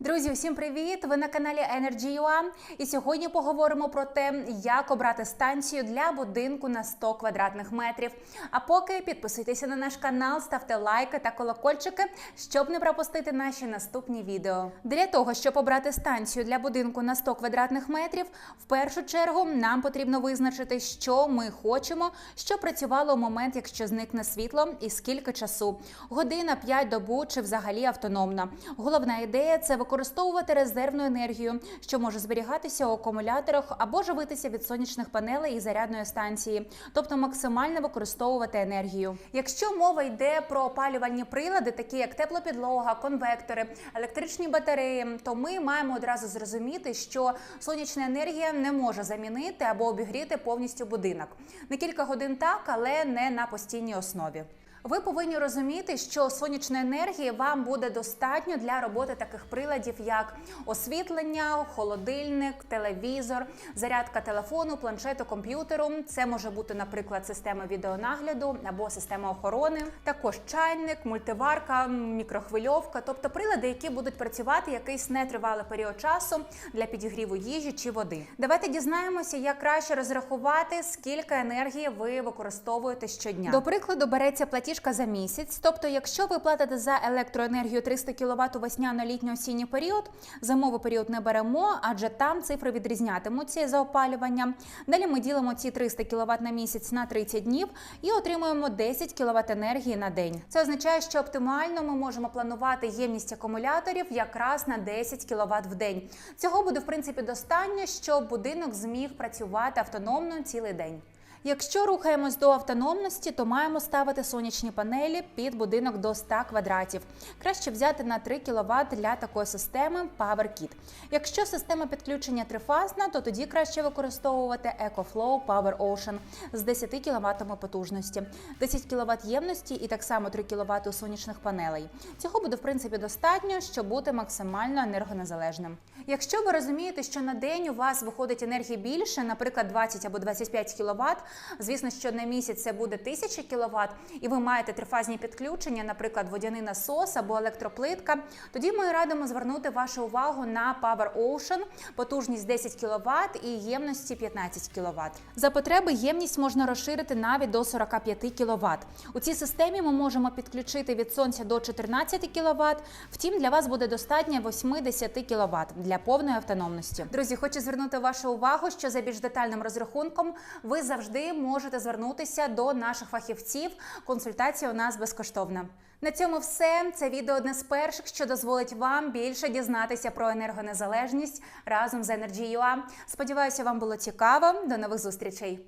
Друзі, усім привіт! Ви на каналі Energy.ua і сьогодні поговоримо про те, як обрати станцію для будинку на 100 квадратних метрів. А поки підписуйтеся на наш канал, ставте лайки та колокольчики, щоб не пропустити наші наступні відео. Для того, щоб обрати станцію для будинку на 100 квадратних метрів, в першу чергу нам потрібно визначити, що ми хочемо, щоб працювало у момент, якщо зникне світло, і скільки часу година, 5 добу чи взагалі автономна. Головна ідея це використовувати резервну енергію, що може зберігатися у акумуляторах або живитися від сонячних панелей і зарядної станції, тобто максимально використовувати енергію. Якщо мова йде про опалювальні прилади, такі як теплопідлога, конвектори, електричні батареї, то ми маємо одразу зрозуміти, що сонячна енергія не може замінити або обігріти повністю будинок. На кілька годин так, але не на постійній основі. Ви повинні розуміти, що сонячної енергії вам буде достатньо для роботи таких приладів, як освітлення, холодильник, телевізор, зарядка телефону, планшету, комп'ютеру. Це може бути, наприклад, система відеонагляду або система охорони, також чайник, мультиварка, мікрохвильовка, тобто прилади, які будуть працювати якийсь нетривалий період часу для підігріву їжі чи води. Давайте дізнаємося, як краще розрахувати, скільки енергії ви використовуєте щодня. До прикладу, береться платіжка за місяць. Тобто, якщо ви платите за електроенергію 300 кВт у весняно-літньо-осінній період, зимовий період не беремо, адже там цифри відрізнятимуться за опалювання. Далі ми ділимо ці 300 кВт на місяць на 30 днів і отримуємо 10 кВт енергії на день. Це означає, що оптимально ми можемо планувати ємність акумуляторів якраз на 10 кВт в день. Цього буде в принципі достатньо, щоб будинок зміг працювати автономно цілий день. Якщо рухаємось до автономності, то маємо ставити сонячні панелі під будинок до 100 квадратів. Краще взяти на 3 кВт для такої системи PowerKit. Якщо система підключення трифазна, то тоді краще використовувати EcoFlow Power Ocean з 10 кВт потужності, 10 кВт ємності і так само 3 кВт сонячних панелей. Цього буде в принципі достатньо, щоб бути максимально енергонезалежним. Якщо ви розумієте, що на день у вас виходить енергії більше, наприклад, 20 або 25 кВт, Звісно, що на місяць це буде 1000 кВт, і ви маєте трифазні підключення, наприклад, водяний насос або електроплитка. Тоді ми радимо звернути вашу увагу на Power Ocean, потужність 10 кВт і ємності 15 кВт. За потреби ємність можна розширити навіть до 45 кВт. У цій системі ми можемо підключити від сонця до 14 кВт. Втім, для вас буде достатньо 80 кВт для повної автономності. Друзі, хочу звернути вашу увагу, що за більш детальним розрахунком ви можете звернутися до наших фахівців. Консультація у нас безкоштовна. На цьому все. Це відео одне з перших, що дозволить вам більше дізнатися про енергонезалежність разом з Energy.ua. Сподіваюся, вам було цікаво. До нових зустрічей.